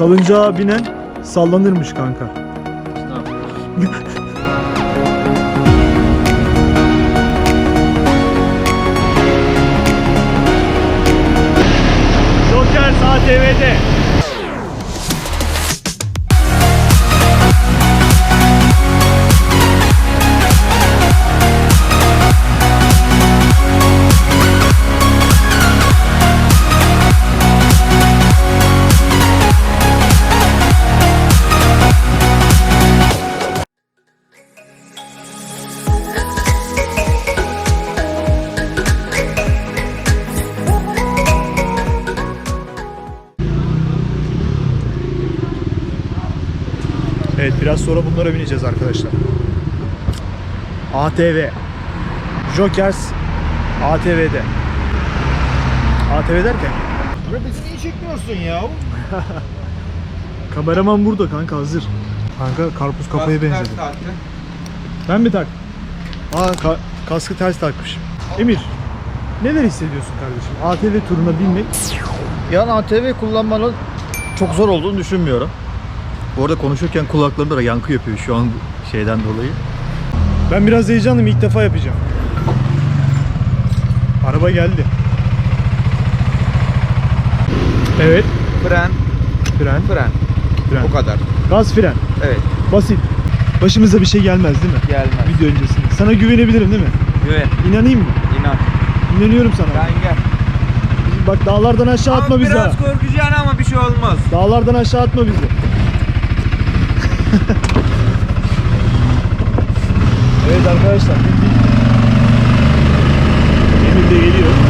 Salıncağa binen sallanırmış kanka. Joker ATV'de. Evet biraz sonra bunlara bineceğiz arkadaşlar. ATV. Jokers ATV'de. ATV derken? Bizi niye çekmiyorsun ya? Kameraman burada kanka hazır. Kanka karpuz kafaya benzedi. Ben mi tak? Aa ka- kaskı ters takmış. Emir, neler hissediyorsun kardeşim? ATV turuna binmek. Yani ATV kullanmanın çok zor olduğunu düşünmüyorum. Bu arada konuşurken kulaklarımda da yankı yapıyor şu an şeyden dolayı. Ben biraz heyecanlıyım ilk defa yapacağım. Araba geldi. Evet, Fren, fren, fren. fren. Bu kadar. Gaz fren. Evet, Basit. Başımıza bir şey gelmez değil mi? gelmez. Video öncesinde. Sana güvenebilirim değil mi? Güven, İnanayım mı? inan. İnanıyorum sana. Ben gel. Bak dağlardan aşağı atma Ama bizi biraz ha. korkacaksın ama bir şey olmaz. Dağlardan aşağı atma bizi. Evet arkadaşlar. Emir de geliyor.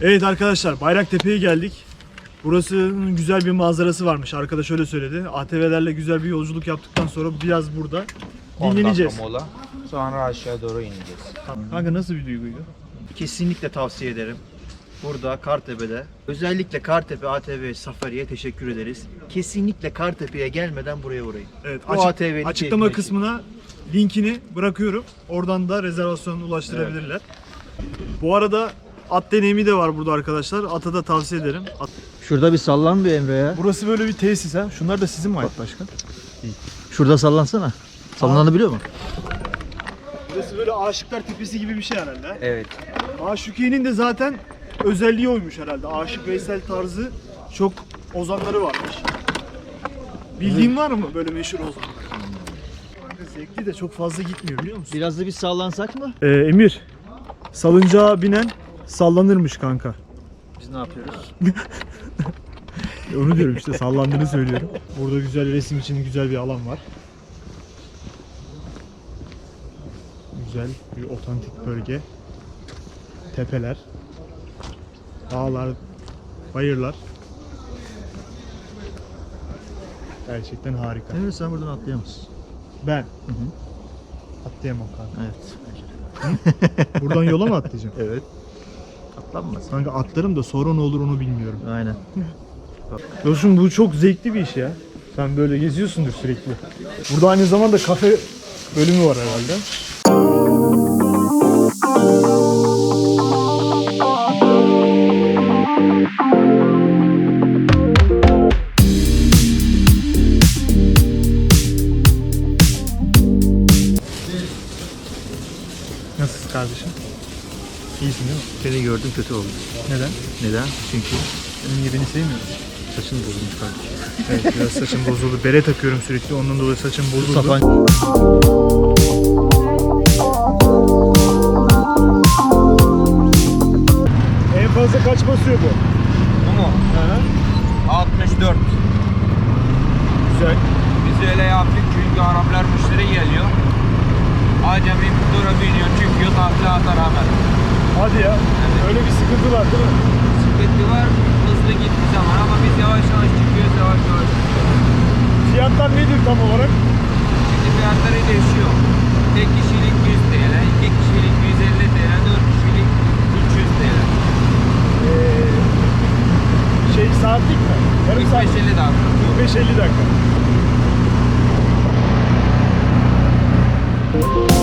Evet arkadaşlar Bayraktepe'ye geldik. Burasının güzel bir manzarası varmış. Arkadaş öyle söyledi. ATV'lerle güzel bir yolculuk yaptıktan sonra biraz burada 10 dinleneceğiz. dakika mola. Sonra aşağı doğru ineceğiz. Kanka nasıl bir duyguydu? Kesinlikle tavsiye ederim. Burada Kartepe'de özellikle Kartepe ATV Safari'ye teşekkür ederiz. Kesinlikle Kartepe'ye gelmeden buraya uğrayın. Evet, Bu açık- ATV'nin açıklama keyfini kısmına linkini bırakıyorum. Oradan da rezervasyon ulaştırabilirler. Bu arada at deneyimi de var burada arkadaşlar. Ata da tavsiye ederim. At- Şurada bir sallan bir Emre ya. Burası böyle bir tesis ha. Şunlar da sizin mi ait başkan? Şurada sallansana. Sallanabiliyor mu? Burası böyle Aşıklar Tepesi gibi bir şey herhalde. ha? Evet. Aşıkiye'nin de zaten özelliği oymuş herhalde. Aşık Veysel tarzı çok ozanları varmış. Bildiğin var mı böyle meşhur ozan? Kanka Zevkli de çok fazla gitmiyor biliyor musun? Biraz da bir sallansak mı? Ee, Emir, salıncağa binen sallanırmış kanka. Biz ne yapıyoruz? Onu diyorum işte sallandığını söylüyorum. Burada güzel resim için güzel bir alan var. Güzel bir otantik bölge. Tepeler. Dağlar, bayırlar. Gerçekten harika. Emre sen buradan atlayamazsın. Ben Hı hı. atlayamam kanka. Evet. Buradan yola mı atlayacağım? Evet. Atlanmaz. Kanka atlarım da sonra ne olur onu bilmiyorum. Aynen. Dostum bu çok zevkli bir iş ya. Sen böyle geziyorsundur sürekli. Burada aynı zamanda kafe bölümü var herhalde. Mi? Seni gördüm kötü oldu. Neden? Neden? Çünkü Benim gibi beni sevmiyor musun? saçın bozulmuş kardeşim. Evet biraz saçım bozuldu. Bere takıyorum sürekli ondan dolayı saçım bozuldu. Sapan En fazla kaç basıyor bu? Bu mu? Hı hı. 64. Güzel. Biz öyle yaptık çünkü Araplar müşteri geliyor. Acemi motora biniyor, çıkıyor, takla atar hemen. Hadi ya. Öyle bir sıkıntı var değil mi? Sıkıntı var, hızlı gittiği zaman ama biz yavaş yavaş çıkıyoruz, yavaş yavaş çıkıyoruz. Fiyatlar nedir tam olarak? Şimdi fiyatları değişiyor. Tek kişilik 100 TL, iki kişilik 150 TL, 4 kişilik 300 TL. Ee, şey saatlik mi? Yarım saat. 45-50 dakika. 45-50 dakika. Muhammed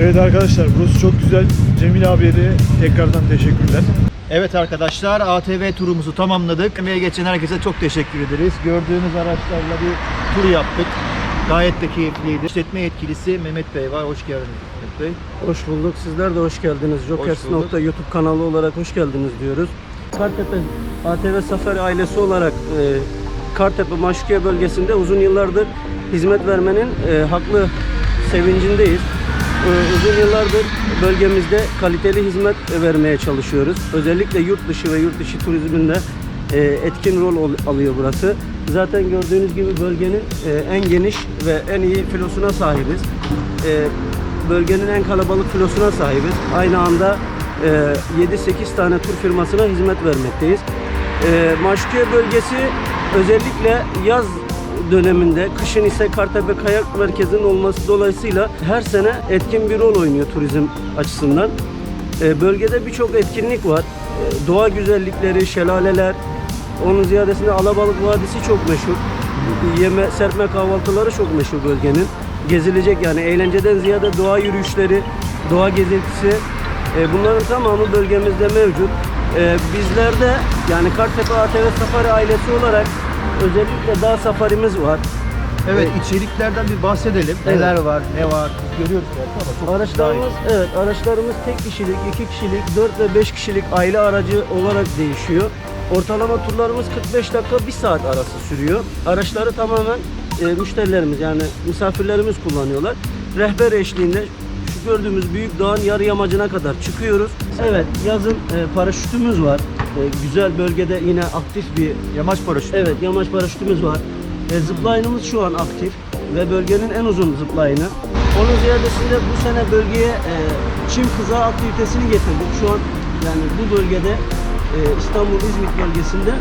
Evet arkadaşlar burası çok güzel. Cemil abiye de tekrardan teşekkürler. Evet arkadaşlar ATV turumuzu tamamladık. Emeğe geçen herkese çok teşekkür ederiz. Gördüğünüz araçlarla bir tur yaptık. Gayet de keyifliydi. İşletme yetkilisi Mehmet Bey var. Hoş geldiniz Mehmet Bey. Hoş bulduk. Sizler de hoş geldiniz. Jokers bulduk. nokta YouTube kanalı olarak hoş geldiniz diyoruz. Kartepe ATV Safari ailesi olarak e, Kartepe Maşukiye bölgesinde uzun yıllardır hizmet vermenin e, haklı sevincindeyiz. E, uzun yıllardır bölgemizde kaliteli hizmet vermeye çalışıyoruz. Özellikle yurt dışı ve yurt dışı turizminde e, etkin rol ol- alıyor burası. Zaten gördüğünüz gibi bölgenin e, en geniş ve en iyi filosuna sahibiz. E, bölgenin en kalabalık filosuna sahibiz. Aynı anda e, 7-8 tane tur firmasına hizmet vermekteyiz. E, Maşukiye bölgesi özellikle yaz döneminde, kışın ise Kartepe Kayak Merkezi'nin olması dolayısıyla her sene etkin bir rol oynuyor turizm açısından. E, bölgede birçok etkinlik var. E, doğa güzellikleri, şelaleler, onun ziyadesinde Alabalık Vadisi çok meşhur. Yeme, serpme kahvaltıları çok meşhur bölgenin. Gezilecek yani eğlenceden ziyade doğa yürüyüşleri, doğa gezintisi e, bunların tamamı bölgemizde mevcut. E, bizler de yani Kartepe ATV Safari ailesi olarak özellikle dağ safarimiz var. Evet içeriklerden bir bahsedelim. Evet. Neler var, ne var görüyoruz belki ama çok Araçlarımız evet araçlarımız tek kişilik, iki kişilik, 4 ve 5 kişilik aile aracı olarak değişiyor. Ortalama turlarımız 45 dakika 1 saat arası sürüyor. Araçları tamamen e, müşterilerimiz yani misafirlerimiz kullanıyorlar. Rehber eşliğinde şu gördüğümüz büyük dağın yarı yamacına kadar çıkıyoruz. Evet yazın e, paraşütümüz var. E, güzel bölgede yine aktif bir yamaç paraşütü. Evet, yamaç paraşütümüz var. E, zipline'ımız şu an aktif ve bölgenin en uzun zipline'ı. Onun ziyadesinde bu sene bölgeye e, çim kızağı aktivitesini getirdik. Şu an yani bu bölgede e, İstanbul İzmit bölgesinde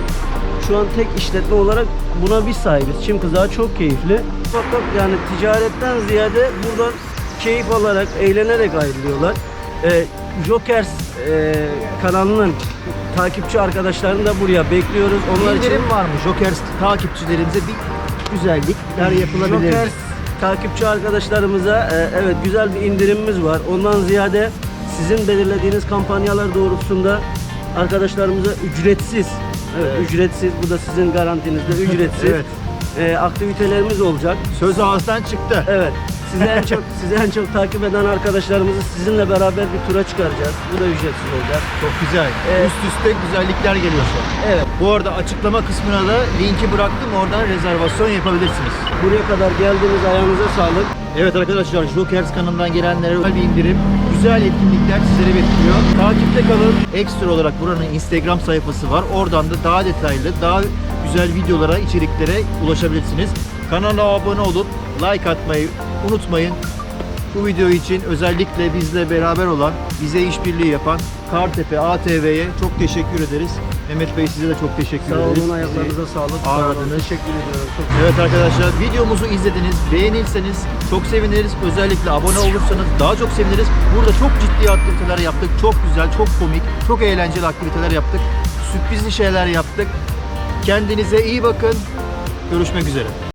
şu an tek işletme olarak buna biz sahibiz. Çim kızağı çok keyifli. Fakat yani ticaretten ziyade buradan keyif alarak, eğlenerek ayrılıyorlar. E, Jokers e, kanalının takipçi arkadaşlarını da buraya bekliyoruz. Onlar için İndirim var mı? Jokers takipçilerimize bir güzellikler yapılabilir. Joker takipçi arkadaşlarımıza e, evet güzel bir indirimimiz var. Ondan ziyade sizin belirlediğiniz kampanyalar doğrultusunda arkadaşlarımıza ücretsiz, evet, Evet. ücretsiz bu da sizin garantinizde ücretsiz Evet. e, aktivitelerimiz olacak. Söz ağızdan çıktı. Evet. Sizi en çok sizi en çok takip eden arkadaşlarımızı sizinle beraber bir tura çıkaracağız. Bu da ücretsiz olacak. Çok güzel. Evet. Üst üste güzellikler geliyor şu an. Evet. Bu arada açıklama kısmına da linki bıraktım. Oradan rezervasyon yapabilirsiniz. Buraya kadar geldiğiniz ayağınıza sağlık. Evet arkadaşlar Jokers kanalından gelenlere özel bir indirim. Güzel etkinlikler sizleri bekliyor. Takipte kalın. Ekstra olarak buranın Instagram sayfası var. Oradan da daha detaylı, daha güzel videolara, içeriklere ulaşabilirsiniz. Kanala abone olup like atmayı unutmayın. Bu video için özellikle bizle beraber olan, bize işbirliği yapan Kartepe ATV'ye çok teşekkür ederiz. Mehmet Bey size de çok teşekkür Sağ ederiz. olun ayaklarınıza sağlık. Sağ ağırladınız. Teşekkür ediyorum. Çok Evet arkadaşlar videomuzu izlediniz, beğenirseniz çok seviniriz. Özellikle abone olursanız daha çok seviniriz. Burada çok ciddi aktiviteler yaptık. Çok güzel, çok komik, çok eğlenceli aktiviteler yaptık. Sürprizli şeyler yaptık. Kendinize iyi bakın. Görüşmek üzere.